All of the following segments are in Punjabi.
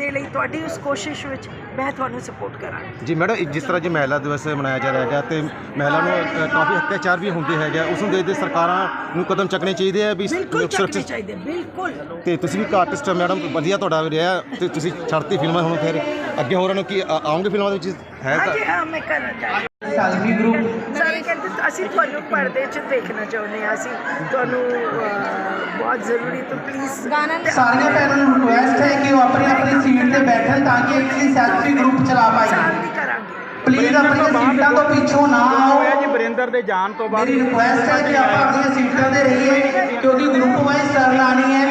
ਦੇ ਲਈ ਤੁਹਾਡੀ ਉਸ ਕੋਸ਼ਿਸ਼ ਵਿੱਚ ਮੈਂ ਤੁਹਾਨੂੰ ਸਪੋਰਟ ਕਰਾਂਗੀ। ਜੀ ਮੈਡਮ ਜਿਸ ਤਰ੍ਹਾਂ ਜੀ ਮਹਿਲਾ ਦਿਵਸ ਮਨਾਇਆ ਜਾ ਰਿਹਾ ਹੈਗਾ ਤੇ ਮਹਿਲਾ ਨੂੰ ਕਾਫੀ ਅਤਿਆਚਾਰ ਵੀ ਹੁੰਦੇ ਹੈਗੇ। ਉਸ ਨੂੰ ਦੇਖਦੇ ਸਰਕਾਰਾਂ ਨੂੰ ਕਦਮ ਚੱਕਣੇ ਚਾਹੀਦੇ ਆ ਵੀ ਬਿਲਕੁਲ ਚੱਕਣੇ ਚਾਹੀਦੇ ਬਿਲਕੁਲ। ਤੇ ਤੁਸੀਂ ਵੀ ਆਰਟਿਸਟ ਮੈਡਮ ਵਧੀਆ ਤੁਹਾਡਾ ਰਿਹਾ ਤੇ ਤੁਸੀਂ ਛੱਡਤੀ ਫਿਲਮਾਂ ਹੁਣ ਫਿਰ। ਅੱਗੇ ਹੋਰਾਂ ਨੂੰ ਕੀ ਆ- ਆਉਂਗੇ ਫਿਲਮਾਂ ਦੇ ਵਿੱਚ? ਹੈ ਤਾਂ ਹਾਂਜੀ ਹਾਂ ਮੈਂ ਕਰਨਾ ਚਾਹੁੰਦੀ ਸੈਲਫੀ ਗਰੁੱਪ ਸਾਰੇ ਕਹਿੰਦੇ ਅਸੀਂ ਤੁਹਾਨੂੰ ਪਰਦੇ 'ਚ ਦੇਖਣਾ ਚਾਹੁੰਦੇ ਹਾਂ। ਅਸੀਂ ਤੁਹਾਨੂੰ ਅਹ, ਬਹੁਤ ਜ਼ਰੂਰੀ ਤੋਂ ਪਲੀਜ਼ ਗਾਣਾ ਸਾਰੀਆਂ ਭੈਣਾਂ ਨੂੰ ਰਿਕੁਐਸਟ ਹੈ ਕਿ ਉਹ ਆਪਣੀ ਆਪਣੀ ਸੀਟ ਤੇ ਬੈਠਣ ਤਾਂ ਕਿ ਅਸੀਂ ਸੈਲਫੀ ਗਰੁੱਪ ਚਲਾ ਪਾਈਏ। ਸ਼ਾਂਤੀ ਕਰਾਂਗੇ। ਪਲੀਜ਼ ਆਪਣੀਆਂ ਸੀਟਾਂ ਤੋਂ ਪਿੱਛੋਂ ਨਾ ਹੋਇਆ ਜੀ ਆਓ। ਬਰਿੰਦਰ ਦੇ ਜਾਣ ਤੋਂ ਬਾਅਦ। ਮੇਰੀ ਰਿਕੁਐਸਟ ਹੈ ਕਿ ਆਪਾਂ ਆਪਣੀਆਂ ਸੀਟਾਂ ਤੇ ਰਹੀਏ ਕਿਉਂਕਿ ਗਰੁੱਪ ਵਾਈਜ਼ ਟਰਨ ਆਣੀ ਹੈ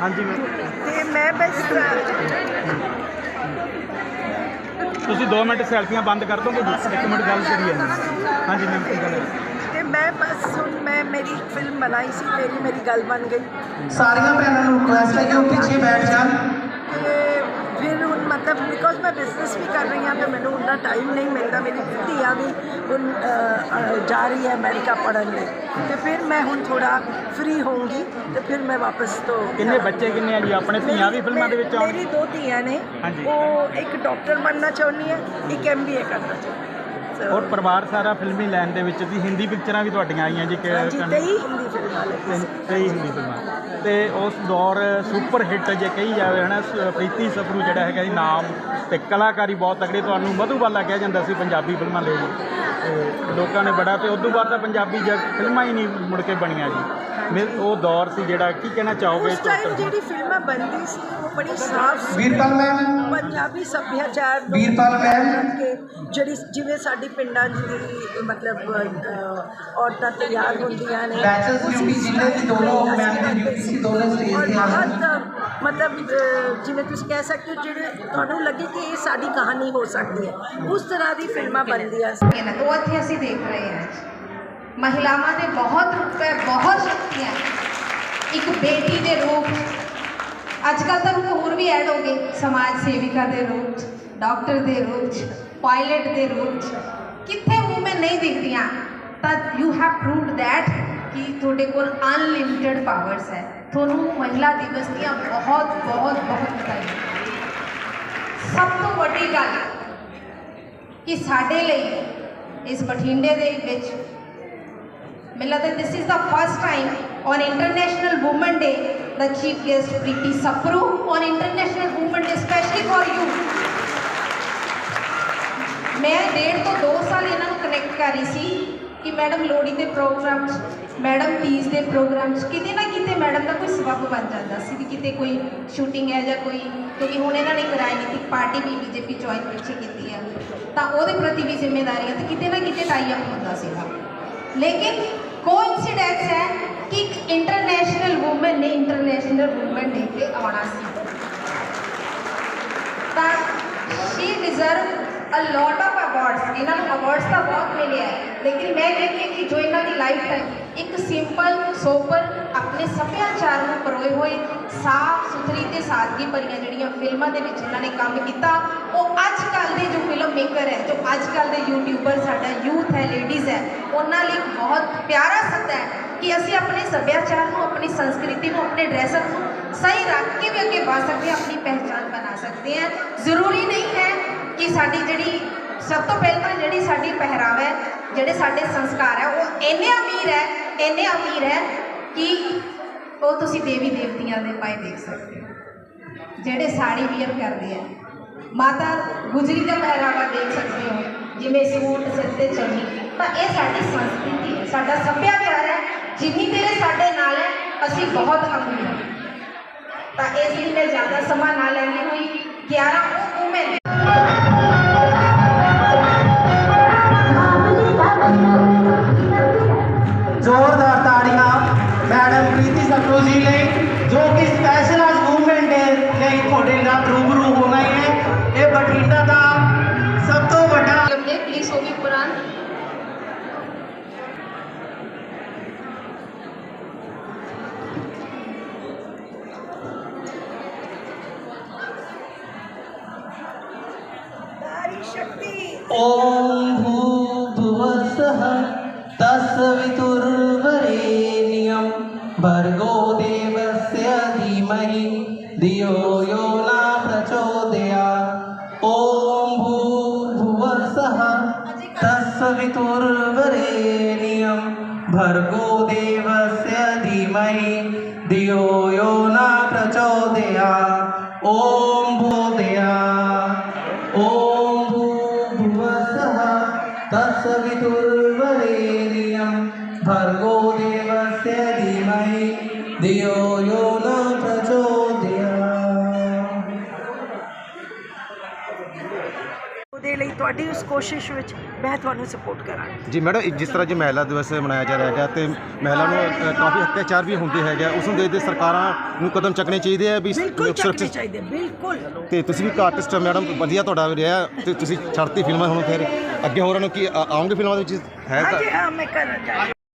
ਹਾਂਜੀ ਮੈਮ ਤੇ ਮੈਂ ਬਸ ਤੁਸੀਂ 2 ਮਿੰਟ ਸੈਲਫੀਆਂ ਬੰਦ ਕਰ ਦੋਗੇ ਜੀ। ਇੱਕ ਮਿੰਟ ਗੱਲ ਕਰੀਏ ਹਾਂਜੀ ਮੈਮ ਕੀ ਗੱਲ ਹੈ ਤੇ ਮੈਂ ਬਸ ਹੁਣ ਮੈਂ ਮੇਰੀ ਫਿਲਮ ਬਣਾਈ ਸੀ ਤੇਰੀ ਮੇਰੀ ਗੱਲ ਬਣ ਗਈ। ਸਾਰੀਆਂ ਭੈਣਾਂ ਨੂੰ ਰਿਕੁਐਸਟ ਹੈ ਕਿ ਉਹ ਪਿੱਛੇ ਬੈਠ ਜਾਣ। ਬਿਕੋਜ਼ ਮੈਂ ਬਿਜ਼ਨਸ ਵੀ ਕਰ ਰਹੀ ਹਾਂ ਤੇ ਮੈਨੂੰ ਉਨਾ ਟਾਈਮ ਨਹੀਂ ਮਿਲਦਾ ਮੇਰੀ ਧੀਆਂ ਵੀ ਹੁਣ ਜਾ ਰਹੀ ਹੈ ਅਮਰੀਕਾ ਪੜ੍ਹਨ ਲਈ। ਤੇ ਫਿਰ ਮੈਂ ਹੁਣ ਥੋੜਾ ਫ੍ਰੀ ਹੋਊਂਗੀ ਤੇ ਫਿਰ ਮੈਂ ਵਾਪਸ ਤੋਂ ਕਿੰਨੇ ਬੱਚੇ ਕਿੰਨੇ ਆ ਜੀ? ਆਪਣੇ ਧੀਆਂ ਵੀ ਫਿਲਮਾਂ ਦੇ ਵਿੱਚ ਆਉਣ? ਮੇਰੀ ਦੋ ਧੀਆਂ ਨੇ। ਉਹ ਇੱਕ ਡਾਕਟਰ ਬਣਨਾ ਚਾਹੁੰਦੀ ਹੈ ਇੱਕ ਐਮਬੀਏ ਕਰਨਾ ਚਾਹੁੰਦੀ ਹੈ। ਔਰ ਪਰਿਵਾਰ ਸਾਰਾ ਫਿਲਮੀ ਲਾਈਨ ਦੇ ਵਿੱਚ ਦੀ ਹਿੰਦੀ ਪਿਕਚਰਾਂ ਵੀ ਤੁਹਾਡੀਆਂ ਆਈਆਂ ਜੀ ਕਿ ਹਾਂਜੀ ਤੇ ਹੀ ਹਿੰਦੀ ਫਿਲਮਾਂ ਲਈ ਕਈ ਹਿੰਦੀ ਫਿਲਮਾਂ। ਤੇ ਉਸ ਦੌਰ ਸੁਪਰ ਹਿੱਟ ਜੇ ਕਹੀ ਜਾਵੇ ਹਨਾ ਸ- ਪ੍ਰੀਤੀ ਸਪਰੂ ਜਿਹੜਾ ਹੈਗਾ ਜੀ ਨਾਮ ਤੇ ਕਲਾਕਾਰੀ ਬਹੁਤ ਤਗੜੇ ਤੁਹਾਨੂੰ ਮਧੂਬਾਲਾ ਕਿਹਾ ਜਾਂਦਾ ਸੀ ਪੰਜਾਬੀ ਫਿਲਮਾਂ ਲਈ ਤੇ ਲੋਕਾਂ ਨੇ ਬੜਾ ਤੇ ਉਦੋਂ ਬਾਅਦ ਤਾਂ ਪੰਜਾਬੀ ਜ ਫਿਲਮਾਂ ਹੀ ਨਹੀਂ ਮੁੜ ਕੇ ਬਣੀਆਂ ਜੀ। ਮੇ- ਉਹ ਦੌਰ ਸੀ ਜਿਹੜਾ ਕੀ ਕਹਿਣਾ ਚਾਹੋਗੇ ਉਸ ਟਾਈਮ ਜਿਹੜੀ ਫਿਲਮਾਂ ਬਣਦੀ ਸੀ ਉਹ ਬੜੀ ਸਾਫ਼ ਸੀ। ਵੀਰਪਾਲ ਮੈਮ। ਪੰਜਾਬੀ ਸੱਭਿਆਚਾਰ ਨੂੰ ਵੀਰਪਾਲ ਮੈਮ। ਕੇ ਜਿਹੜੀ ਜਿਵੇਂ ਸਾਡੀ ਪਿੰਡਾਂ 'ਚ ਦੀ ਮਤਲਬ ਅਹ, ਔਰਤਾਂ ਤਿਆਰ ਹੁੰਦੀਆਂ ਨੇ Bachelor's ਉਸ duty ਜਿੰਨੇ ਵੀ ਦੋਨੋਂ ਅਸੀਂ ਮੈਮ ਦੀ duty ਸੀ, ਦੋਨੋਂ stage ਔਰ ਤੇ ਆ ਗਏ। ਬਹੁਤ, ਮਤਲਬ ਅਹ, ਜਿਵੇਂ ਤੁਸੀਂ ਕਹਿ ਸਕਦੇ ਹੋ ਜਿਹੜੇ ਤੁਹਾਨੂੰ ਲੱਗੇ ਕਿ ਇਹ ਸਾਡੀ ਕਹਾਣੀ ਹੋ ਸਕਦੀ ਹੈ ਉਸ ਤਰ੍ਹਾਂ ਦੀ ਫਿਲਮਾਂ ਬਣਦੀਆਂ ਸੀ। ਨਾ ਉਹ ਇੱਥੇ ਅਸੀਂ ਦੇਖ ਰਹੇ ਹਾਂ। ਅੱਜ ਮਹਿਲਾਵਾਂ ਦੇ ਬਹੁਤ ਰੂਪ ਹੈ ਬਹੁਤ ਸ਼ਕਤੀਆਂ ਹੈ। ਇੱਕ ਬੇਟੀ ਦੇ ਰੂਪ ਅੱਜ ਕੱਲ੍ਹ ਤਾਂ ਰੂਪ ਹੋਰ ਵੀ ਐਡ ਹੋ ਗਏ ਸਮਾਜ ਸੇਵਿਕਾ ਦੇ ਰੂਪ 'ਚ ਡਾਕਟਰ ਦੇ ਰੂਪ 'ਚ ਪਾਇਲਟ ਦੇ ਰੂਪ 'ਚ ਕਿੱਥੇ ਵੂਮਨ ਨਹੀਂ ਦਿਖਦੀਆਂ ਤਾਂ ਯੂ ਹੈਵ ਪ੍ਰੂਵਡ ਦੈਟ ਕਿ ਤੁਹਾਡੇ ਕੋਲ ਅਨਲਿਮਿਟਿਡ ਪਾਵਰਸ ਹੈ ਤੁਹਾਨੂੰ ਮਹਿਲਾ ਦਿਵਸ ਦੀਆਂ ਬਹੁਤ ਬਹੁਤ ਬਹੁਤ ਵਧਾਈਆਂ ਸਭ ਤੋਂ ਵੱਡੀ ਗੱਲ ਕਿ ਸਾਡੇ ਲਈ ਇਸ ਬਠਿੰਡੇ ਦੇ ਵਿੱਚ ਮੈਨੂੰ ਲੱਗਦਾ this is the first time on international woman day the chief guest Preeti Sapru on international woman day specially for you ਮੈਂ ਡੇਢ ਤੋਂ 2 ਸਾਲ ਇਹਨਾਂ ਨੂੰ ਕਨੈਕਟ ਕਰ ਰਹੀ ਸੀ ਕਿ ਮੈਡਮ ਲੋਹੜੀ ਦੇ ਪ੍ਰੋਗਰਾਮ 'ਚ ਮੈਡਮ ਤੀਜ ਦੇ ਪ੍ਰੋਗਰਾਮ 'ਚ ਕਿਤੇ ਨਾ ਕਿਤੇ ਮੈਡਮ ਦਾ ਕੋਈ ਸਬਬ ਬਣ ਜਾਂਦਾ ਸੀ ਵੀ ਕਿਤੇ ਕੋਈ ਸ਼ੂਟਿੰਗ ਹੈ ਜਾਂ ਕੋਈ ਕਿਉਂਕਿ ਹੁਣ ਇਹਨਾਂ ਨੇ ਇੱਕ ਰਾਜਨੀਤਿਕ ਪਾਰਟੀ ਵੀ ਬੀਜੇਪੀ ਜੁਆਇਨ ਪਿੱਛੇ ਕੀਤੀ ਹੈ ਤਾਂ ਉਹਦੇ ਪ੍ਰਤੀ ਵੀ ਜ਼ਿੰਮੇਵਾਰੀਆਂ ਤੇ ਕਿਤੇ ਨਾ ਕਿਤੇ ਟਾਈ ਅਪ ਹੁੰਦਾ ਸੀਗਾ ਲੇਕਿਨ ਕੋਇਨਸੀਡੈਂਸ ਹੈ ਕਿ ਇੱਕ ਇੰਟਰਨੈਸ਼ਨਲ ਔਮਨ ਨੇ ਇੰਟਰਨੈਸ਼ਨਲ ਔਮਨ ਡੇ ਤੇ ਆਉਣਾ ਸੀ ਤਾਂ she deserve a lot of awards ਇਹਨਾਂ ਨੂੰ ਅਵਾਰਡਸ ਤਾਂ ਬਹੁਤ ਮਿਲੇ ਹੈ ਲੇਕਿਨ ਮੈਂ ਕਹਿੰਦੀ ਹਾਂ ਕਿ ਜੋ ਇਹਨਾਂ ਦੀ ਲਾਈਫ ਟਾਈਮ ਇੱਕ ਸਿੰਪਲ ਹੋਏ ਸਾਫ਼ ਸੁਥਰੀ ਤੇ ਸਾਦਗੀ ਭਰੀਆਂ ਜਿਹੜੀਆਂ ਫਿਲਮਾਂ ਦੇ ਵਿੱਚ ਇਹਨਾਂ ਨੇ ਕੰਮ ਕੀਤਾ। ਉਹ ਅੱਜ ਕੱਲ ਦੇ ਜੋ ਫਿਲਮ ਮੇਕਰ ਹੈ, ਜੋ ਅੱਜ ਕੱਲ ਦੇ ਯੂਟਿਊਬਰ ਸਾਡਾ ਯੂਥ ਹੈ ਲੇਡੀਜ਼ ਹੈ, ਉਹਨਾਂ ਲਈ ਬਹੁਤ ਪਿਆਰਾ ਸੱਦਾ ਹੈ ਕਿ ਅਸੀਂ ਆਪਣੇ ਸੱਭਿਆਚਾਰ ਨੂੰ, ਆਪਣੀ ਸੰਸਕ੍ਰਿਤੀ ਨੂੰ, ਆਪਣੇ ਡਰੈਸਅਪ ਨੂੰ ਸਹੀ ਰੱਖ ਕੇ ਵੀ ਅੱਗੇ ਵਧ ਸਕਦੇ ਹਾਂ, ਆਪਣੀ ਪਹਿਚਾਨ ਬਣਾ ਸਕਦੇ ਹਾਂ। ਜ਼ਰੂਰੀ ਨਹੀਂ ਹੈ ਕਿ ਸਾਡੀ ਜਿਹੜੀ ਸਭ ਤੋਂ ਪਹਿਲਾਂ ਜਿਹੜੀ ਸਾਡੀ ਪਹਿਰਾਵਾ ਹੈ, ਜਿਹੜੇ ਸਾਡੇ ਸੰਸਕਾਰ ਹੈ, ਉਹ ਇੰਨੇ ਅਮੀਰ ਹੈ, ਇੰਨੇ ਅਮੀਰ ਹੈ ਕਿ ਉਹ ਤੁਸੀਂ ਦੇਵੀ ਦੇਵਤੀਆਂ ਦੇ ਪਾਏ ਦੇਖ ਸਕਦੇ ਹੋ। ਜਿਹੜੇ ਸਾੜੀ ਵੀਅਰ ਕਰਦੇ ਆ। ਮਾਤਾ ਗੁਜਰੀ ਦਾ ਪਹਿਰਾਵਾ ਦੇਖ ਸਕਦੇ ਹੋ ਜਿਵੇਂ ਸੂਟ ਸਿਰ ਤੇ ਚੰਨੀ ਤਾਂ ਇਹ ਸਾਡੀ ਸੰਸਕ੍ਰਿਤੀ ਹੈ। ਸਾਡਾ ਸੱਭਿਆਚਾਰ ਹੈ। ਜਿੰਨੀ ਦੇਰ ਸਾਡੇ ਨਾਲ ਹੈ ਅਸੀਂ ਬਹੁਤ ਅਮੀਰ ਹਾਂ। ਤਾਂ ਇਸ ਲਈ ਮੈਂ ਜ਼ਿਆਦਾ ਸਮਾਂ ਨਾ ਲੈਂਦੀ ਹੋਈ। 11 ਉਹ ਵੂਮਨ ਜ਼ੋਰਦਾਰ ਲਈ ਜੋ ਕਿ ਸਪੈਸ਼ਲ ਅੱਜ ਵੂਮਨ ਡੇ ਲਈ ਤੁਹਾਡੇ ਨਾਲ ਰੂਬਰੂ ਹੋਣਾ ਹੀ ਹੈ ਇਹ ਬਠਿੰਡਾ ਦਾ ਸਭ ਤੋਂ ਵੱਡਾ ਲੰਬੇ ਪਲੀਜ਼ ਹੋ ਵੀ ਪੁਰਾਨ ਨਾਰੀ ਸ਼ਕਤੀ ॐ भूर्भुवस्सः धीमहि धियो यो न प्रचोदया ॐ भूर्भुवस्सः तत्सवितुर्वरेण्यं भर्गो देवस्य धीमहि धियो यो न प्रचोदया ॐ भूदया ॐ भूर्भुवस्सः तत्सवितुर्वरेण्यं भर्गो देवस्य धीमहि धियो ਉਹਦੇ ਲਈ ਤੁਹਾਡੀ ਉਸ ਕੋਸ਼ਿਸ਼ ਵਿੱਚ ਮੈਂ ਤੁਹਾਨੂੰ ਸਪੋਰਟ ਕਰਾਂਗੀ। ਜੀ ਮੈਡਮ ਜਿਸ ਤਰ੍ਹਾਂ ਜੀ ਮਹਿਲਾ ਦਿਵਸ ਮਨਾਇਆ ਜਾ ਰਿਹਾ ਹੈਗਾ ਤੇ ਮਹਿਲਾ ਨੂੰ ਅ, ਕਾਫੀ ਅਤਿਆਚਾਰ ਵੀ ਹੁੰਦੇ ਹੈਗੇ ਆ। ਉਸ ਨੂੰ ਦੇਖਦੇ ਸਰਕਾਰਾਂ ਨੂੰ ਕਦਮ ਚੱਕਣੇ ਚਾਹੀਦੇ ਆ ਵੀ ਬਿਲਕੁਲ ਚੱਕਣੇ ਸੁਰੱਖਿਅਤ ਚਾਹੀਦੇ ਬਿਲਕੁਲ। ਤੇ ਤੁਸੀਂ ਵੀ ਇੱਕ ਆਰਟਿਸਟ ਮੈਡਮ ਵਧੀਆ ਤੁਹਾਡਾ ਰਿਹਾ ਤੇ ਤੁਸੀਂ ਛੱਡਤੀ ਫਿਲਮਾਂ ਹੁਣ ਫਿਰ। ਅੱਗੇ ਹੋਰਾਂ ਨੂੰ ਕੀ ਆ- ਆਉਂਗੇ ਫਿਲਮਾਂ ਦੇ ਵਿੱਚ? ਹੈ ਤਾਂ ਹਾਂਜੀ ਹਾਂ ਮੈਂ ਕਰਨ